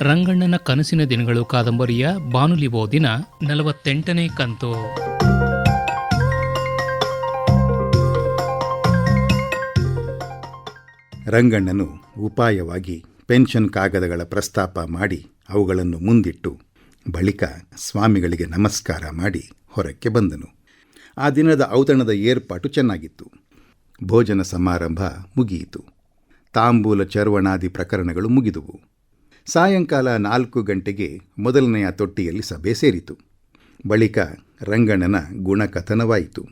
ರಂಗಣ್ಣನ ಕನಸಿನ ದಿನಗಳು ಕಾದಂಬರಿಯ ಬಾನುಲಿ ಓದಿನ ನಲವತ್ತೆಂಟನೇ ಕಂತು. ರಂಗಣ್ಣನು ಉಪಾಯವಾಗಿ ಪೆನ್ಷನ್ ಕಾಗದಗಳ ಪ್ರಸ್ತಾಪ ಮಾಡಿ ಅವುಗಳನ್ನು ಮುಂದಿಟ್ಟು ಬಳಿಕ ಸ್ವಾಮಿಗಳಿಗೆ ನಮಸ್ಕಾರ ಮಾಡಿ ಹೊರಕ್ಕೆ ಬಂದನು. ಆ ದಿನದ ಔತಣದ ಏರ್ಪಾಟು ಚೆನ್ನಾಗಿತ್ತು. ಭೋಜನ ಸಮಾರಂಭ ಮುಗಿಯಿತು. ತಾಂಬೂಲ ಚರ್ವಣಾದಿ ಪ್ರಕರಣಗಳು ಮುಗಿದುವು. ಸಾಯಂಕಾಲ ನಾಲ್ಕು ಗಂಟೆಗೆ ಮೊದಲನೆಯ ತೊಟ್ಟಿಯಲ್ಲಿ ಸಭೆ ಸೇರಿತು. ಬಳಿಕ ರಂಗಣ್ಣನ ಗುಣಕಥನವಾಯಿತು.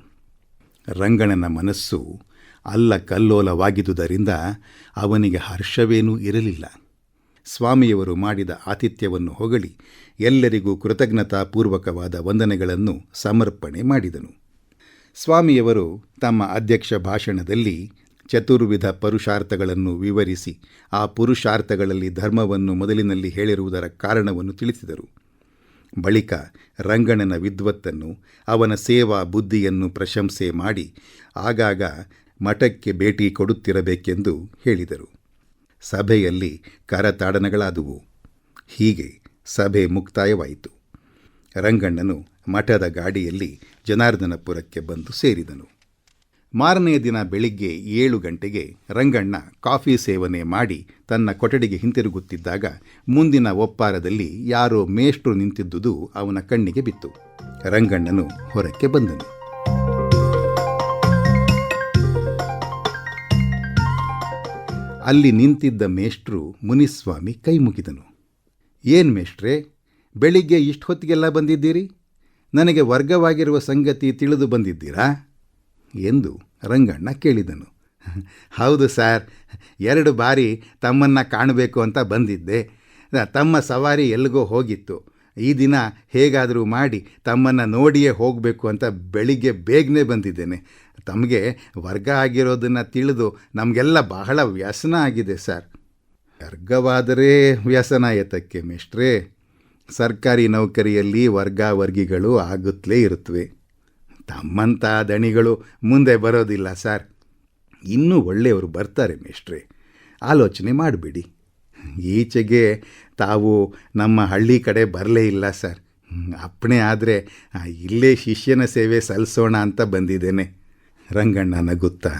ರಂಗಣ್ಣನ ಮನಸ್ಸು ಅಲ್ಲ ಕಲ್ಲೋಲವಾಗಿದ್ದುದರಿಂದ ಅವನಿಗೆ ಹರ್ಷವೇನೂ ಇರಲಿಲ್ಲ. ಸ್ವಾಮಿಯವರು ಮಾಡಿದ ಆತಿಥ್ಯವನ್ನು ಹೊಗಳಿ ಎಲ್ಲರಿಗೂ ಕೃತಜ್ಞತಾಪೂರ್ವಕವಾದ ವಂದನೆಗಳನ್ನು ಸಮರ್ಪಣೆ ಮಾಡಿದನು. ಸ್ವಾಮಿಯವರು ತಮ್ಮ ಅಧ್ಯಕ್ಷ ಭಾಷಣದಲ್ಲಿ ಚತುರ್ವಿಧ ಪುರುಷಾರ್ಥಗಳನ್ನು ವಿವರಿಸಿ ಆ ಪುರುಷಾರ್ಥಗಳಲ್ಲಿ ಧರ್ಮವನ್ನು ಮೊದಲಿನಲ್ಲಿ ಹೇಳಿರುವುದರ ಕಾರಣವನ್ನು ತಿಳಿಸಿದರು. ಬಳಿಕ ರಂಗಣ್ಣನ ವಿದ್ವತ್ತನ್ನು, ಅವನ ಸೇವಾ ಬುದ್ಧಿಯನ್ನು ಪ್ರಶಂಸೆ ಮಾಡಿ ಆಗಾಗ ಮಠಕ್ಕೆ ಭೇಟಿ ಕೊಡುತ್ತಿರಬೇಕೆಂದು ಹೇಳಿದರು. ಸಭೆಯಲ್ಲಿ ಕರತಾಡನಗಳಾದುವು. ಹೀಗೆ ಸಭೆ ಮುಕ್ತಾಯವಾಯಿತು. ರಂಗಣ್ಣನು ಮಠದ ಗಾಡಿಯಲ್ಲಿ ಜನಾರ್ದನಪುರಕ್ಕೆ ಬಂದು ಸೇರಿದನು. ಮಾರನೆಯ ದಿನ ಬೆಳಿಗ್ಗೆ ಏಳು ಗಂಟೆಗೆ ರಂಗಣ್ಣ ಕಾಫಿ ಸೇವನೆ ಮಾಡಿ ತನ್ನ ಕೊಠಡಿಗೆ ಹಿಂತಿರುಗುತ್ತಿದ್ದಾಗ ಮುಂದಿನ ಒಪ್ಪಾರದಲ್ಲಿ ಯಾರೋ ಮೇಷ್ಟ್ರು ನಿಂತಿದ್ದುದು ಅವನ ಕಣ್ಣಿಗೆ ಬಿತ್ತು. ರಂಗಣ್ಣನು ಹೊರಕ್ಕೆ ಬಂದನು. ಅಲ್ಲಿ ನಿಂತಿದ್ದ ಮೇಷ್ಟ್ರು ಮುನಿಸ್ವಾಮಿ ಕೈ ಮುಗಿದನು. ಏನು ಮೇಷ್ಟ್ರೆ, ಬೆಳಿಗ್ಗೆ ಇಷ್ಟು ಹೊತ್ತಿಗೆಲ್ಲ ಬಂದಿದ್ದೀರಿ? ನನಗೆ ವರ್ಗವಾಗಿರುವ ಸಂಗತಿ ತಿಳಿದು ಬಂದಿದ್ದೀರಾ? ಎಂದು ರಂಗಣ್ಣ ಕೇಳಿದನು. ಹೌದು ಸರ್, ಎರಡು ಬಾರಿ ತಮ್ಮನ್ನು ಕಾಣಬೇಕು ಅಂತ ಬಂದಿದ್ದೆ. ತಮ್ಮ ಸವಾರಿ ಎಲ್ಲಿಗೋ ಹೋಗಿತ್ತು. ಈ ದಿನ ಹೇಗಾದರೂ ಮಾಡಿ ತಮ್ಮನ್ನು ನೋಡಿಯೇ ಹೋಗಬೇಕು ಅಂತ ಬೆಳಿಗ್ಗೆ ಬೇಗನೆ ಬಂದಿದ್ದೇನೆ. ತಮಗೆ ವರ್ಗ ಆಗಿರೋದನ್ನು ತಿಳಿದು ನಮಗೆಲ್ಲ ಬಹಳ ವ್ಯಸನ ಆಗಿದೆ ಸರ್. ವರ್ಗವಾದರೆ ವ್ಯಸನ ಎತ್ತಕ್ಕೆ ಮಿಸ್ಟ್ರೇ ಸರ್ಕಾರಿ ನೌಕರಿಯಲ್ಲಿ ವರ್ಗಾವರ್ಗಿಗಳು ಆಗುತ್ತಲೇ ಇರುತ್ತವೆ ತಮ್ಮಂಥ ದಣಿಗಳು ಮುಂದೆ ಬರೋದಿಲ್ಲ, ಸರ್. ಇನ್ನೂ ಒಳ್ಳೆಯವರು ಬರ್ತಾರೆ ಮೇಷ್ಟ್ರೆ. ಆಲೋಚನೆ ಮಾಡಬೇಡಿ. ಈಚೆಗೆ ತಾವು ನಮ್ಮ ಹಳ್ಳಿ ಕಡೆ ಬರಲೇ ಇಲ್ಲ, ಸರ್. ಅಪ್ಪಣೆ ಆದರೆ ಇಲ್ಲೇ ಶಿಷ್ಯನ ಸೇವೆ ಸಲ್ಲಿಸೋಣ ಅಂತ ಬಂದಿದ್ದೇನೆ. ರಂಗಣ್ಣ ನಗುತ್ತಾ.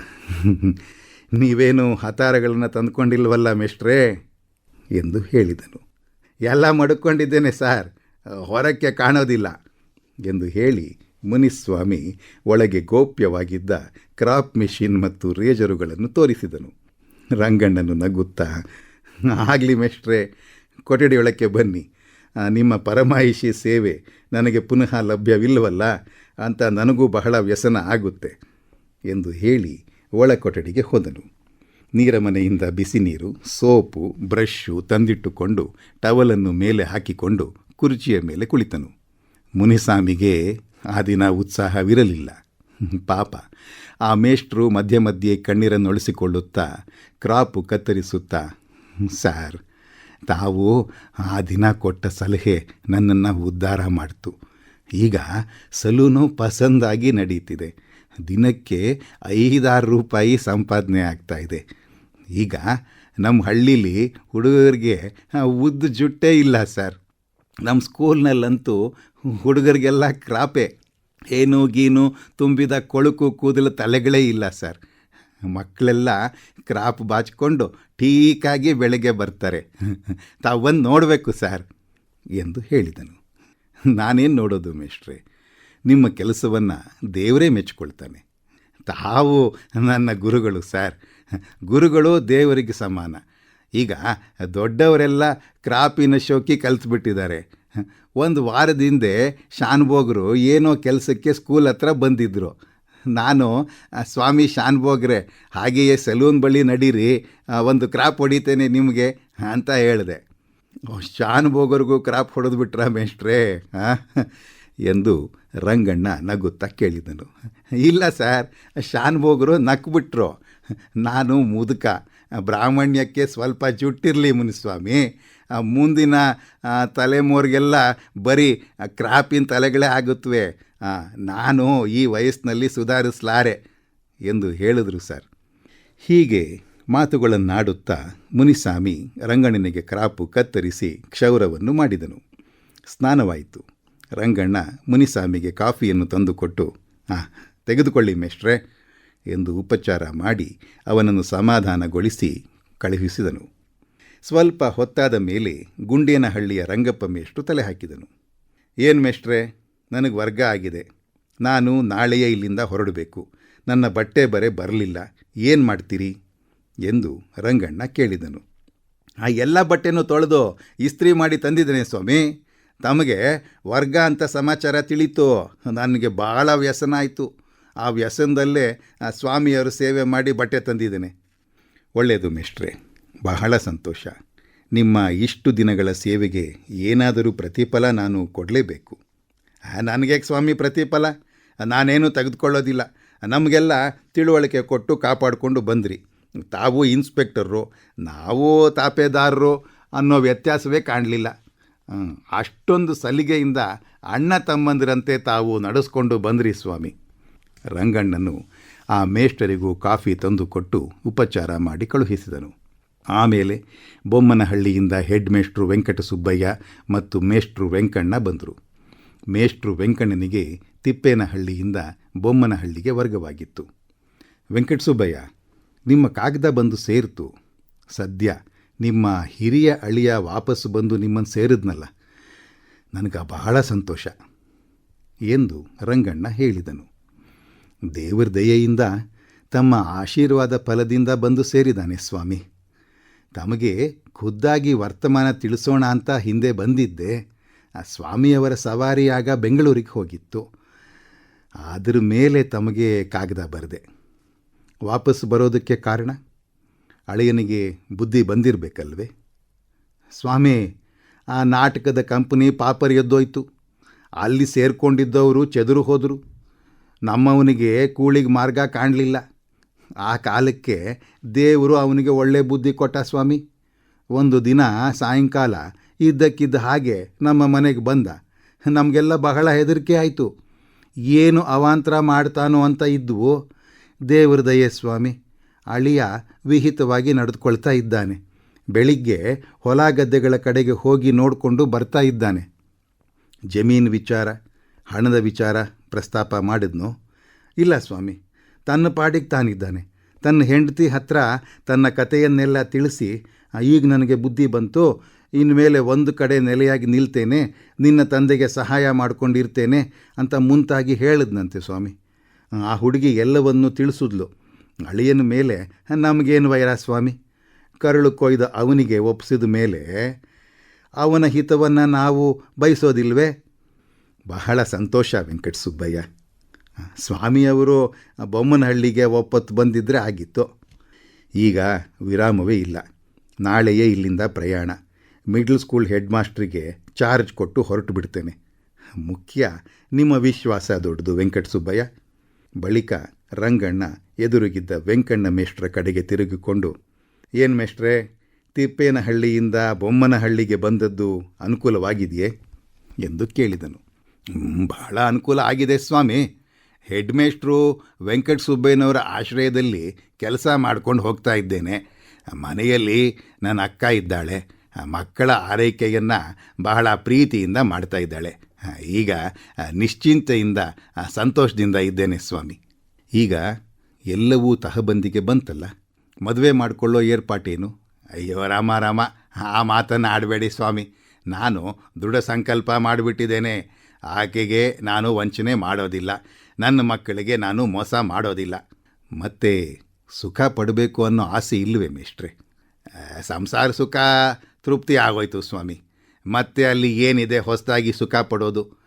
ನೀವೇನು ಹತಾರಗಳನ್ನು ತಂದುಕೊಂಡಿಲ್ವಲ್ಲ ಮೇಷ್ಟ್ರೇ? ಎಂದು ಹೇಳಿದನು. ಎಲ್ಲ ಮಡ್ಕೊಂಡಿದ್ದೇನೆ, ಸರ್. ಹೊರಕ್ಕೆ ಕಾಣೋದಿಲ್ಲ ಎಂದು ಹೇಳಿ ಮುನಿಸ್ವಾಮಿ ಒಳಗೆ ಗೋಪ್ಯವಾಗಿದ್ದ ಕ್ರಾಪ್ ಮೆಷಿನ್ ಮತ್ತು ರೇಜರುಗಳನ್ನು ತೋರಿಸಿದನು. ರಂಗಣ್ಣನು ನಗುತ್ತಾ, ಆಗಲಿ ಮೆಷ್ಟ್ರೆ, ಕೊಠಡಿಯೊಳಕ್ಕೆ ಬನ್ನಿ. ನಿಮ್ಮ ಪರಮಾಯಿಷಿ ಸೇವೆ ನನಗೆ ಪುನಃ ಲಭ್ಯವಿಲ್ಲವಲ್ಲ ಅಂತ ನನಗೂ ಬಹಳ ವ್ಯಸನ ಆಗುತ್ತೆ, ಎಂದು ಹೇಳಿ ಒಳ ಕೊಠಡಿಗೆ ಹೋದನು. ನೀರಮನೆಯಿಂದ ಬಿಸಿ ನೀರು, ಸೋಪು, ಬ್ರಷ್ಷು ತಂದಿಟ್ಟುಕೊಂಡು ಟವಲನ್ನು ಮೇಲೆ ಹಾಕಿಕೊಂಡು ಕುರ್ಚಿಯ ಮೇಲೆ ಕುಳಿತನು. ಮುನಿಸ್ವಾಮಿಗೆ ಆ ದಿನ ಉತ್ಸಾಹವಿರಲಿಲ್ಲ. ಪಾಪ, ಆ ಮೇಷ್ಟ್ರು ಮಧ್ಯೆ ಮಧ್ಯೆ ಕಣ್ಣೀರನ್ನೊಳಿಸಿಕೊಳ್ಳುತ್ತಾ ಕ್ರಾಪು ಕತ್ತರಿಸುತ್ತಾ, ಸಾರ್, ತಾವು ಆ ದಿನ ಕೊಟ್ಟ ಸಲಹೆ ನನ್ನನ್ನು ಉದ್ಧಾರ ಮಾಡ್ತು. ಈಗ ಸಲೂನು ಪಸಂದಾಗಿ ನಡೀತಿದೆ. ದಿನಕ್ಕೆ ಐದಾರು ರೂಪಾಯಿ ಸಂಪಾದನೆ ಆಗ್ತಾ ಇದೆ. ಈಗ ನಮ್ಮ ಹಳ್ಳೀಲಿ ಹುಡುಗರಿಗೆ ಉದ್ದು ಜುಟ್ಟೇ ಇಲ್ಲ, ಸರ್. ನಮ್ಮ ಸ್ಕೂಲ್ನಲ್ಲಂತೂ ಹುಡುಗರಿಗೆಲ್ಲ ಕ್ರಾಪೆ. ಏನು ಗೀನು ತುಂಬಿದ ಕೊಳುಕು ಕೂದಲು ತಲೆಗಳೇ ಇಲ್ಲ ಸರ್. ಮಕ್ಕಳೆಲ್ಲ ಕ್ರಾಪ್ ಬಾಚಿಕೊಂಡು ಟೀಕಾಗಿ ಬೆಳಗ್ಗೆ ಬರ್ತಾರೆ. ತಾವು ಬಂದು ನೋಡಬೇಕು ಸರ್ ಎಂದು ಹೇಳಿದನು. ನಾನೇನು ನೋಡೋದು ಮೇಷ್ಟ್ರೆ? ನಿಮ್ಮ ಕೆಲಸವನ್ನು ದೇವರೇ ಮೆಚ್ಚಿಕೊಳ್ತಾನೆ ತಾವು ನನ್ನ ಗುರುಗಳು ಸರ್. ಗುರುಗಳು ದೇವರಿಗೆ ಸಮಾನ. ಈಗ ದೊಡ್ಡವರೆಲ್ಲ ಕ್ರಾಪಿನ ಶೋಕಿ ಕಲಿತ್ಬಿಟ್ಟಿದ್ದಾರೆ. ಒಂದು ವಾರದ ಹಿಂದೆ ಶಾನ್ಭೋಗರು ಏನೋ ಕೆಲಸಕ್ಕೆ ಸ್ಕೂಲ್ ಹತ್ರ ಬಂದಿದ್ದರು ನಾನು ಸ್ವಾಮಿ ಶಾನ್ಭೋಗ್ರೆ, ಹಾಗೆಯೇ ಸಲೂನ್ ಬಳಿ ನಡೀರಿ ಒಂದು ಕ್ರಾಪ್ ಹೊಡಿತೇನೆ ನಿಮಗೆ, ಅಂತ ಹೇಳಿದೆ. ಶಾನ್ ಬೋಗರ್ಗೂ ಕ್ರಾಪ್ ಹೊಡೆದು ಬಿಟ್ರ ಮೇಷ್ಟ್ರೇ ಎಂದು ರಂಗಣ್ಣ ನಗುತ್ತಾ ಕೇಳಿದನು. ಇಲ್ಲ ಸರ್ ಶಾನ್ ಬೋಗರು ನಕ್ಬಿಟ್ರು. ನಾನು ಮುದುಕ. ಬ್ರಾಹ್ಮಣ್ಯಕ್ಕೆ ಸ್ವಲ್ಪ ಜುಟ್ಟಿರಲಿ ಮುನಿಸ್ವಾಮಿ. ಮುಂದಿನ ತಲೆಮೋರಿಗೆಲ್ಲ ಬರೀ ಕ್ರಾಪಿನ ತಲೆಗಳೇ ಆಗುತ್ತವೆ ನಾನು ಈ ವಯಸ್ಸಿನಲ್ಲಿ ಸುಧಾರಿಸಲಾರೆ ಎಂದು ಹೇಳಿದರು ಸರ್. ಹೀಗೆ ಮಾತುಗಳನ್ನಾಡುತ್ತಾ ಮುನಿಸ್ವಾಮಿ ರಂಗಣ್ಣನಿಗೆ ಕ್ರಾಪು ಕತ್ತರಿಸಿ ಕ್ಷೌರವನ್ನು ಮಾಡಿದನು. ಸ್ನಾನವಾಯಿತು. ರಂಗಣ್ಣ ಮುನಿಸ್ವಾಮಿಗೆ ಕಾಫಿಯನ್ನು ತಂದುಕೊಟ್ಟು ಹಾಂ ತೆಗೆದುಕೊಳ್ಳಿ ಮೇಷ್ಟ್ರೆ ಎಂದು ಉಪಚಾರ ಮಾಡಿ ಅವನನ್ನು ಸಮಾಧಾನಗೊಳಿಸಿ ಕಳುಹಿಸಿದನು. ಸ್ವಲ್ಪ ಹೊತ್ತಾದ ಮೇಲೆ ಗುಂಡೇನಹಳ್ಳಿಯ ರಂಗಪ್ಪ ಮೇಷ್ಟ್ರು ತಲೆ ಹಾಕಿದನು ಏನು ಮೇಷ್ಟ್ರೆ, ನನಗೆ ವರ್ಗ ಆಗಿದೆ. ನಾನು ನಾಳೆಯೇ ಇಲ್ಲಿಂದ ಹೊರಡಬೇಕು. ನನ್ನ ಬಟ್ಟೆ ಬರೆ ಬರಲಿಲ್ಲ. ಏನು ಮಾಡ್ತೀರಿ? ಎಂದು ರಂಗಣ್ಣ ಕೇಳಿದನು. ಆ ಎಲ್ಲ ಬಟ್ಟೆನೂ ತೊಳೆದು ಇಸ್ತ್ರಿ ಮಾಡಿ ತಂದಿದ್ದೇನೆ ಸ್ವಾಮಿ. ತಮಗೆ ವರ್ಗ ಅಂತ ಸಮಾಚಾರ ತಿಳಿತು. ನನಗೆ ಭಾಳ ವ್ಯಸನ ಆಯಿತು. ಆ ವ್ಯಸನದಲ್ಲೇ ಸ್ವಾಮಿಯವರು ಸೇವೆ ಮಾಡಿ ಬಟ್ಟೆ ತಂದಿದ್ದೇನೆ. ಒಳ್ಳೆಯದು ಮೆಷ್ಟ್ರೆ, ಬಹಳ ಸಂತೋಷ. ನಿಮ್ಮ ಇಷ್ಟು ದಿನಗಳ ಸೇವೆಗೆ ಏನಾದರೂ ಪ್ರತಿಫಲ ನಾನು ಕೊಡಲೇಬೇಕು. ನನಗೆ ಸ್ವಾಮಿ ಪ್ರತಿಫಲ? ನಾನೇನು ತೆಗೆದುಕೊಳ್ಳೋದಿಲ್ಲ. ನಮಗೆಲ್ಲ ತಿಳುವಳಿಕೆ ಕೊಟ್ಟು ಕಾಪಾಡಿಕೊಂಡು ಬಂದ್ರಿ. ತಾವು ಇನ್ಸ್ಪೆಕ್ಟರು ನಾವು ತಾಪೇದಾರರು ಅನ್ನೋ ವ್ಯತ್ಯಾಸವೇ ಕಾಣಲಿಲ್ಲ. ಅಷ್ಟೊಂದು ಸಲಿಗೆಯಿಂದ ಅಣ್ಣ ತಮ್ಮಂದಿರಂತೆ ತಾವು ನಡೆಸ್ಕೊಂಡು ಬಂದ್ರಿ ಸ್ವಾಮಿ. ರಂಗಣ್ಣನು ಆ ಮೇಷ್ಟರಿಗೂ ಕಾಫಿ ತಂದುಕೊಟ್ಟು ಉಪಚಾರ ಮಾಡಿ ಕಳುಹಿಸಿದನು. ಆಮೇಲೆ ಬೊಮ್ಮನಹಳ್ಳಿಯಿಂದ ಹೆಡ್ ಮೇಷ್ಟ್ರು ವೆಂಕಟಸುಬ್ಬಯ್ಯ ಮತ್ತು ಮೇಷ್ಟ್ರು ವೆಂಕಣ್ಣ ಬಂದರು. ಮೇಷ್ಟ್ರು ವೆಂಕಣ್ಣನಿಗೆ ತಿಪ್ಪೇನಹಳ್ಳಿಯಿಂದ ಬೊಮ್ಮನಹಳ್ಳಿಗೆ ವರ್ಗವಾಗಿತ್ತು. ವೆಂಕಟಸುಬ್ಬಯ್ಯ, ನಿಮ್ಮ ಕಾಗದ ಬಂದು ಸೇರಿತು. ಸದ್ಯ ನಿಮ್ಮ ಹಿರಿಯ ಅಳಿಯ ವಾಪಸ್ಸು ಬಂದು ನಿಮ್ಮನ್ನು ಸೇರಿದ್ನಲ್ಲ. ನನಗೆ ಬಹಳ ಸಂತೋಷ ಎಂದು ರಂಗಣ್ಣ ಹೇಳಿದನು. ದೇವರ ದಯೆಯಿಂದ ತಮ್ಮ ಆಶೀರ್ವಾದ ಫಲದಿಂದ ಬಂದು ಸೇರಿದ್ದಾನೆ ಸ್ವಾಮಿ. ತಮಗೆ ಖುದ್ದಾಗಿ ವರ್ತಮಾನ ತಿಳಿಸೋಣ ಅಂತ ಹಿಂದೆ ಬಂದಿದ್ದೆ. ಆ ಸ್ವಾಮಿಯವರ ಸವಾರಿಯಾಗ ಬೆಂಗಳೂರಿಗೆ ಹೋಗಿತ್ತು. ಅದ್ರ ಮೇಲೆ ತಮಗೆ ಕಾಗದ ಬರೆದೆ. ವಾಪಸ್ ಬರೋದಕ್ಕೆ ಕಾರಣ? ಅಳಿಯನಿಗೆ ಬುದ್ಧಿ ಬಂದಿರಬೇಕಲ್ವೇ? ಸ್ವಾಮಿ, ಆ ನಾಟಕದ ಕಂಪನಿ ಪಾಪರ್ ಎದ್ದೋಯ್ತು. ಅಲ್ಲಿ ಸೇರ್ಕೊಂಡಿದ್ದವರು ಚದುರು ಹೋದರು. ನಮ್ಮವನಿಗೆ ಕೂಳಿಗೆ ಮಾರ್ಗ ಕಾಣಲಿಲ್ಲ. ಆ ಕಾಲಕ್ಕೆ ದೇವರು ಅವನಿಗೆ ಒಳ್ಳೆ ಬುದ್ಧಿ ಕೊಟ್ಟ ಸ್ವಾಮಿ. ಒಂದು ದಿನ ಸಾಯಂಕಾಲ ಇದ್ದಕ್ಕಿದ್ದ ಹಾಗೆ ನಮ್ಮ ಮನೆಗೆ ಬಂದ. ನಮಗೆಲ್ಲ ಬಹಳ ಹೆದರಿಕೆ ಆಯಿತು. ಏನು ಅವಾಂತರ ಮಾಡ್ತಾನೋ ಅಂತ ಇದ್ವು. ದೇವ್ರ ದಯೆ ಸ್ವಾಮಿ. ಅಳಿಯ ವಿಹಿತವಾಗಿ ನಡೆದುಕೊಳ್ತಾ ಇದ್ದಾನೆ. ಬೆಳಿಗ್ಗೆ ಹೊಲ ಗದ್ದೆಗಳ ಕಡೆಗೆ ಹೋಗಿ ನೋಡಿಕೊಂಡು ಬರ್ತಾ ಇದ್ದಾನೆ. ಜಮೀನು ವಿಚಾರ, ಹಣದ ವಿಚಾರ ಪ್ರಸ್ತಾಪ ಮಾಡಿದ್ನು? ಇಲ್ಲ ಸ್ವಾಮಿ. ತನ್ನ ಪಾಡಿಗೆ ತಾನಿದ್ದಾನೆ. ತನ್ನ ಹೆಂಡತಿ ಹತ್ರ ತನ್ನ ಕಥೆಯನ್ನೆಲ್ಲ ತಿಳಿಸಿ, ಈಗ ನನಗೆ ಬುದ್ಧಿ ಬಂತು ಇನ್ಮೇಲೆ ಒಂದು ಕಡೆ ನೆಲೆಯಾಗಿ ನಿಲ್ತೇನೆ, ನಿನ್ನ ತಂದೆಗೆ ಸಹಾಯ ಮಾಡಿಕೊಂಡಿರ್ತೇನೆ ಅಂತ ಮುಂತಾಗಿ ಹೇಳಿದ್ನಂತೆ ಸ್ವಾಮಿ. ಆ ಹುಡುಗಿ ಎಲ್ಲವನ್ನೂ ತಿಳಿಸಿದ್ಲು. ಅಳಿಯನ ಮೇಲೆ, ನಮಗೇನು ವೈರ ಸ್ವಾಮಿ? ಕರಳು ಕೊಯ್ದ ಅವನಿಗೆ ಒಪ್ಪಿಸಿದ ಮೇಲೆ, ಅವನ ಹಿತವನ್ನು ನಾವು ಬಯಸೋದಿಲ್ವೇ? ಬಹಳ ಸಂತೋಷ ವೆಂಕಟಸುಬ್ಬಯ್ಯ. ಸ್ವಾಮಿಯವರು ಬೊಮ್ಮನಹಳ್ಳಿಗೆ ಒಪ್ಪತ್ತು ಬಂದಿದ್ದರೆ ಆಗಿತ್ತು. ಈಗ ವಿರಾಮವೇ ಇಲ್ಲ. ನಾಳೆಯೇ ಇಲ್ಲಿಂದ ಪ್ರಯಾಣ. ಮಿಡ್ಲ್ ಸ್ಕೂಲ್ ಹೆಡ್ ಮಾಸ್ಟ್ರಿಗೆ ಚಾರ್ಜ್ ಕೊಟ್ಟು ಹೊರಟು ಬಿಡ್ತೇನೆ. ಮುಖ್ಯ ನಿಮ್ಮ ವಿಶ್ವಾಸ ದೊಡ್ಡದು ವೆಂಕಟಸುಬ್ಬಯ್ಯ. ಬಳಿಕ ರಂಗಣ್ಣ ಎದುರುಗಿದ್ದ ವೆಂಕಣ್ಣ ಮೇಷ್ಟ್ರ ಕಡೆಗೆ ತಿರುಗಿಕೊಂಡು ಏನು ಮೇಷ್ಟ್ರೆ ತಿಪ್ಪೇನಹಳ್ಳಿಯಿಂದ ಬೊಮ್ಮನಹಳ್ಳಿಗೆ ಬಂದದ್ದು ಅನುಕೂಲವಾಗಿದೆಯೇ? ಎಂದು ಕೇಳಿದನು. "ಹ್ಮ್, ಬಹಳ ಅನುಕೂಲ ಆಗಿದೆ ಸ್ವಾಮಿ. ಹೆಡ್ ಮೇಷ್ಟ್ರು ವೆಂಕಟ ಸುಬ್ಬಯ್ಯನವರ ಆಶ್ರಯದಲ್ಲಿ ಕೆಲಸ ಮಾಡ್ಕೊಂಡು ಹೋಗ್ತಾ ಇದ್ದೇನೆ. ಮನೆಯಲ್ಲಿ ನನ್ನ ಅಕ್ಕ ಇದ್ದಾಳೆ. ಮಕ್ಕಳ ಆರೈಕೆಯನ್ನು ಬಹಳ ಪ್ರೀತಿಯಿಂದ ಮಾಡ್ತಾ ಇದ್ದಾಳೆ. ಈಗ ನಿಶ್ಚಿಂತೆಯಿಂದ, ಸಂತೋಷದಿಂದ ಇದ್ದೇನೆ ಸ್ವಾಮಿ. ಈಗ ಎಲ್ಲವೂ ತಹಬಂದಿಗೆ ಬಂತಲ್ಲ? ಮದುವೆ ಮಾಡಿಕೊಳ್ಳೋ ಏರ್ಪಾಟೇನು? ಅಯ್ಯೋ, ರಾಮ ರಾಮ, ಆ ಮಾತನ್ನು ಆಡಬೇಡಿ ಸ್ವಾಮಿ. ನಾನು ದೃಢ ಸಂಕಲ್ಪ ಮಾಡಿಬಿಟ್ಟಿದ್ದೇನೆ. ಆಕೆಗೆ ನಾನು ವಂಚನೆ ಮಾಡೋದಿಲ್ಲ. ನನ್ನ ಮಕ್ಕಳಿಗೆ ನಾನು ಮೋಸ ಮಾಡೋದಿಲ್ಲ. ಮತ್ತೆ ಸುಖ ಪಡಬೇಕು ಅನ್ನೋ ಆಸೆ ಇಲ್ಲವೇ ಮೇಷ್ಟ್ರೆ? ಸಂಸಾರ ಸುಖ ತೃಪ್ತಿ ಆಗೋಯ್ತು ಸ್ವಾಮಿ. ಮತ್ತೆ ಅಲ್ಲಿ ಏನಿದೆ ಹೊಸದಾಗಿ ಸುಖ ಪಡೋದು?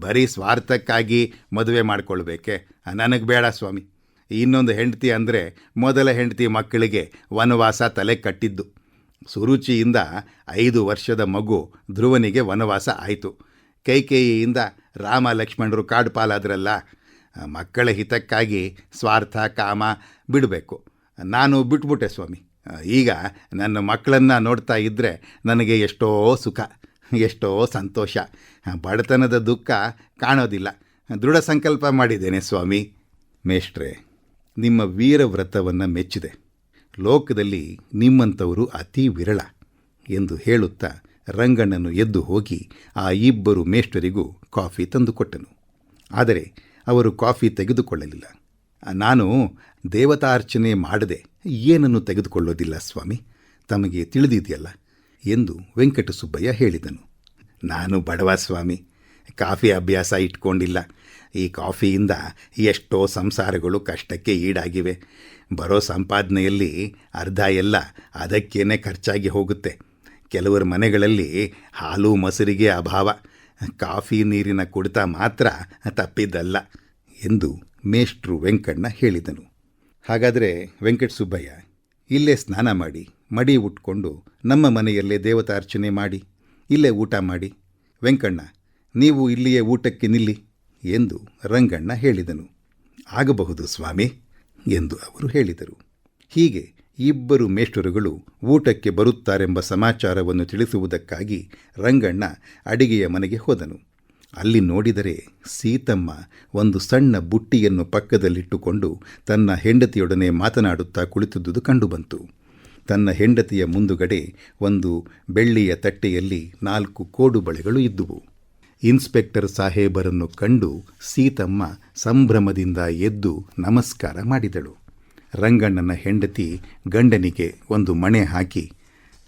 ಬರೀ ಸ್ವಾರ್ಥಕ್ಕಾಗಿ ಮದುವೆ ಮಾಡಿಕೊಳ್ಬೇಕೆ? ನನಗೆ ಬೇಡ ಸ್ವಾಮಿ. ಇನ್ನೊಂದು ಹೆಂಡತಿ ಅಂದರೆ ಮೊದಲ ಹೆಂಡತಿ ಮಕ್ಕಳಿಗೆ ವನವಾಸ ತಲೆ ಕಟ್ಟಿದ್ದು. ಸುರುಚಿಯಿಂದ ಐದು ವರ್ಷದ ಮಗು ಧ್ರುವನಿಗೆ ವನವಾಸ ಆಯಿತು. ಕೈಕೇಯಿಯಿಂದ ರಾಮ ಲಕ್ಷ್ಮಣರು ಕಾಡು ಪಾಲಾದ್ರಲ್ಲ ಮಕ್ಕಳ ಹಿತಕ್ಕಾಗಿ ಸ್ವಾರ್ಥ, ಕಾಮ ಬಿಡಬೇಕು. ನಾನು ಬಿಟ್ಬಿಟ್ಟೆ ಸ್ವಾಮಿ. ಈಗ ನನ್ನ ಮಕ್ಕಳನ್ನು ನೋಡ್ತಾ ಇದ್ದರೆ ನನಗೆ ಎಷ್ಟೋ ಸುಖ, ಎಷ್ಟೋ ಸಂತೋಷ. ಬಡತನದ ದುಃಖ ಕಾಣೋದಿಲ್ಲ. ದೃಢ ಸಂಕಲ್ಪ ಮಾಡಿದ್ದೇನೆ ಸ್ವಾಮಿ. ಮೇಷ್ಟ್ರೆ, ನಿಮ್ಮ ವೀರ ವ್ರತವನ್ನು ಮೆಚ್ಚಿದೆ. ಲೋಕದಲ್ಲಿ ನಿಮ್ಮಂಥವರು ಅತಿ ವಿರಳ ಎಂದು ಹೇಳುತ್ತಾ ರಂಗಣ್ಣನು ಎದ್ದು ಹೋಗಿ ಆ ಇಬ್ಬರು ಮೇಷ್ಟರಿಗೂ ಕಾಫಿ ತಂದುಕೊಟ್ಟನು ಆದರೆ ಅವರು ಕಾಫಿ ತೆಗೆದುಕೊಳ್ಳಲಿಲ್ಲ. ನಾನು ದೇವತಾರ್ಚನೆ ಮಾಡದೆ ಏನನ್ನು ತೆಗೆದುಕೊಳ್ಳೋದಿಲ್ಲ ಸ್ವಾಮಿ? ತಮಗೆ ತಿಳಿದಿದೆಯಲ್ಲ ಎಂದು ವೆಂಕಟಸುಬ್ಬಯ್ಯ ಹೇಳಿದನು. ನಾನು ಬಡವ ಸ್ವಾಮಿ, ಕಾಫಿ ಅಭ್ಯಾಸ ಇಟ್ಕೊಂಡಿಲ್ಲ. ಈ ಕಾಫಿಯಿಂದ ಎಷ್ಟೋ ಸಂಸಾರಗಳು ಕಷ್ಟಕ್ಕೆ ಈಡಾಗಿವೆ. ಬರೋ ಸಂಪಾದನೆಯಲ್ಲಿ ಅರ್ಧ ಎಲ್ಲ ಅದಕ್ಕೇನೆ ಖರ್ಚಾಗಿ ಹೋಗುತ್ತೆ. ಕೆಲವರ ಮನೆಗಳಲ್ಲಿ ಹಾಲು ಮೊಸರಿಗೆ ಅಭಾವ. ಕಾಫಿ ನೀರಿನ ಕುಡಿತ ಮಾತ್ರ ತಪ್ಪಿದ್ದಲ್ಲ ಎಂದು ಮೇಷ್ಟ್ರು ವೆಂಕಣ್ಣ ಹೇಳಿದನು. ಹಾಗಾದರೆ ವೆಂಕಟ ಸುಬ್ಬಯ್ಯ, ಇಲ್ಲೇ ಸ್ನಾನ ಮಾಡಿ, ಮಡಿ ಉಟ್ಕೊಂಡು ನಮ್ಮ ಮನೆಯಲ್ಲೇ ದೇವತಾರ್ಚನೆ ಮಾಡಿ, ಇಲ್ಲೇ ಊಟ ಮಾಡಿ. ವೆಂಕಣ್ಣ, ನೀವು ಇಲ್ಲಿಯೇ ಊಟಕ್ಕೆ ನಿಲ್ಲಿ ಎಂದು ರಂಗಣ್ಣ ಹೇಳಿದನು. ಆಗಬಹುದು ಸ್ವಾಮಿ ಎಂದು ಅವರು ಹೇಳಿದರು. ಹೀಗೆ ಇಬ್ಬರು ಮೇಷ್ಟರುಗಳು ಊಟಕ್ಕೆ ಬರುತ್ತಾರೆಂಬ ಸಮಾಚಾರವನ್ನು ತಿಳಿಸುವುದಕ್ಕಾಗಿ ರಂಗಣ್ಣ ಅಡಿಗೆಯ ಮನೆಗೆ ಹೋದನು. ಅಲ್ಲಿ ನೋಡಿದರೆ ಸೀತಮ್ಮ ಒಂದು ಸಣ್ಣ ಬುಟ್ಟಿಯನ್ನು ಪಕ್ಕದಲ್ಲಿಟ್ಟುಕೊಂಡು ತನ್ನ ಹೆಂಡತಿಯೊಡನೆ ಮಾತನಾಡುತ್ತಾ ಕುಳಿತಿದ್ದುದು ಕಂಡುಬಂತು. ತನ್ನ ಹೆಂಡತಿಯ ಮುಂದುಗಡೆ ಒಂದು ಬೆಳ್ಳಿಯ ತಟ್ಟೆಯಲ್ಲಿ ನಾಲ್ಕು ಕೋಡು ಬಳೆಗಳು ಇದ್ದುವು. ಇನ್ಸ್ಪೆಕ್ಟರ್ ಸಾಹೇಬರನ್ನು ಕಂಡು ಸೀತಮ್ಮ ಸಂಭ್ರಮದಿಂದ ಎದ್ದು ನಮಸ್ಕಾರ ಮಾಡಿದಳು. ರಂಗಣ್ಣನ ಹೆಂಡತಿ ಗಂಡನಿಗೆ ಒಂದು ಮಣೆ ಹಾಕಿ,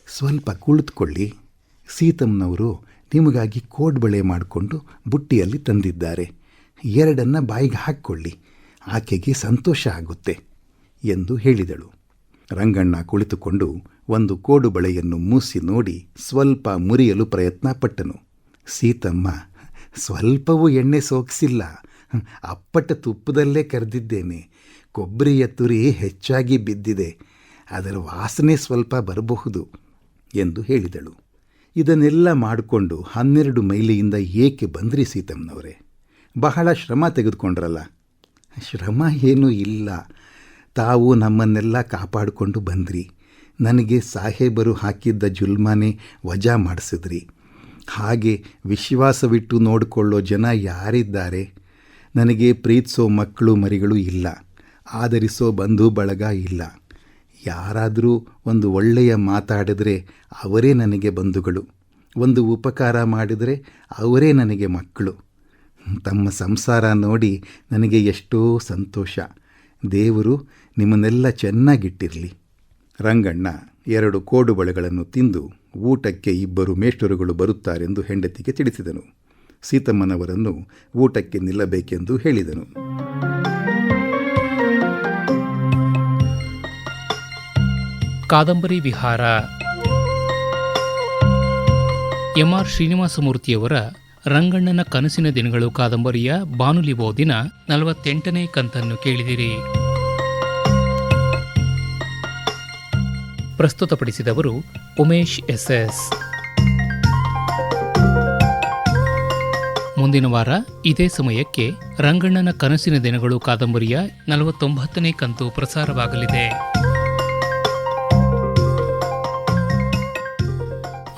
ಸ್ವಲ್ಪ ಕುಳಿತುಕೊಳ್ಳಿ. ಸೀತಮ್ಮನವರು ನಿಮಗಾಗಿ ಕೋಡ್ಬಳೆ ಮಾಡಿಕೊಂಡು ಬುಟ್ಟಿಯಲ್ಲಿ ತಂದಿದ್ದಾರೆ. ಎರಡನ್ನ ಬಾಯಿಗೆ ಹಾಕ್ಕೊಳ್ಳಿ. ಆಕೆಗೆ ಸಂತೋಷ ಆಗುತ್ತೆ, ಎಂದು ಹೇಳಿದಳು. ರಂಗಣ್ಣ ಕುಳಿತುಕೊಂಡು ಒಂದು ಕೋಡು ಬಳೆಯನ್ನು ಮೂಸಿ ನೋಡಿ ಸ್ವಲ್ಪ ಮುರಿಯಲು ಪ್ರಯತ್ನ ಪಟ್ಟನು ಸೀತಮ್ಮ, ಸ್ವಲ್ಪವೂ ಎಣ್ಣೆ ಸೋಕಿಸಿಲ್ಲ. ಅಪ್ಪಟ ತುಪ್ಪದಲ್ಲೇ ಕರೆದಿದ್ದೇನೆ. ಕೊಬ್ಬರಿಯ ತುರಿ ಹೆಚ್ಚಾಗಿ ಬಿದ್ದಿದೆ, ಅದರ ವಾಸನೆ ಸ್ವಲ್ಪ ಬರಬಹುದು ಎಂದು ಹೇಳಿದಳು. ಇದನ್ನೆಲ್ಲ ಮಾಡಿಕೊಂಡು ಹನ್ನೆರಡು ಮೈಲಿಯಿಂದ ಏಕೆ ಬಂದ್ರಿ ಸೀತಮ್ಮನವರೇ? ಬಹಳ ಶ್ರಮ ತೆಗೆದುಕೊಂಡ್ರಲ್ಲ? ಶ್ರಮ ಏನೂ ಇಲ್ಲ. ತಾವು ನಮ್ಮನ್ನೆಲ್ಲ ಕಾಪಾಡಿಕೊಂಡು ಬಂದ್ರಿ. ನನಗೆ ಸಾಹೇಬರು ಹಾಕಿದ್ದ ಜುಲ್ಮಾನೆ ವಜಾ ಮಾಡಿಸಿದ್ರಿ. ಹಾಗೆ ವಿಶ್ವಾಸವಿಟ್ಟು ನೋಡಿಕೊಳ್ಳೋ ಜನ ಯಾರಿದ್ದಾರೆ? ನನಗೆ ಪ್ರೀತಿಸೋ ಮಕ್ಕಳು ಮರಿಗಳು ಇಲ್ಲ. ಆದರಿಸೋ ಬಂಧು ಬಳಗ ಇಲ್ಲ. ಯಾರಾದರೂ ಒಂದು ಒಳ್ಳೆಯ ಮಾತಾಡಿದರೆ ಅವರೇ ನನಗೆ ಬಂಧುಗಳು. ಒಂದು ಉಪಕಾರ ಮಾಡಿದರೆ ಅವರೇ ನನಗೆ ಮಕ್ಕಳು. ತಮ್ಮ ಸಂಸಾರ ನೋಡಿ ನನಗೆ ಎಷ್ಟೋ ಸಂತೋಷ. ದೇವರು ನಿಮ್ಮನ್ನೆಲ್ಲ ಚೆನ್ನಾಗಿಟ್ಟಿರಲಿ. ರಂಗಣ್ಣ, ಎರಡು ಕೋಡು ಬಳೆಗಳನ್ನು ತಿಂದು ಊಟಕ್ಕೆ ಇಬ್ಬರು ಮೇಷ್ಟರುಗಳು ಬರುತ್ತಾರೆಂದು ಹೆಂಡತಿಗೆ ತಿಳಿಸಿದನು. ಸೀತಮ್ಮನವರನ್ನು ಊಟಕ್ಕೆ ನಿಲ್ಲಬೇಕೆಂದು ಹೇಳಿದನು. ಕಾದಂಬರಿ ವಿಹಾರ. ಎಂ ಆರ್ ಶ್ರೀನಿವಾಸಮೂರ್ತಿಯವರ ರಂಗಣ್ಣನ ಕನಸಿನ ದಿನಗಳು ಕಾದಂಬರಿಯ ಬಾನುಲಿ ಓದಿನ ನಲವತ್ತೆಂಟನೇ ಕಂತನ್ನು ಕೇಳಿದಿರಿ. ಪ್ರಸ್ತುತಪಡಿಸಿದವರು ಉಮೇಶ್ ಎಸ್ಎಸ್. ಎಸ್ ಮುಂದಿನ ವಾರ ಇದೇ ಸಮಯಕ್ಕೆ ರಂಗಣ್ಣನ ಕನಸಿನ ದಿನಗಳು ಕಾದಂಬರಿಯ ನಲವತ್ತೊಂಬತ್ತನೇ ಕಂತು ಪ್ರಸಾರವಾಗಲಿದೆ.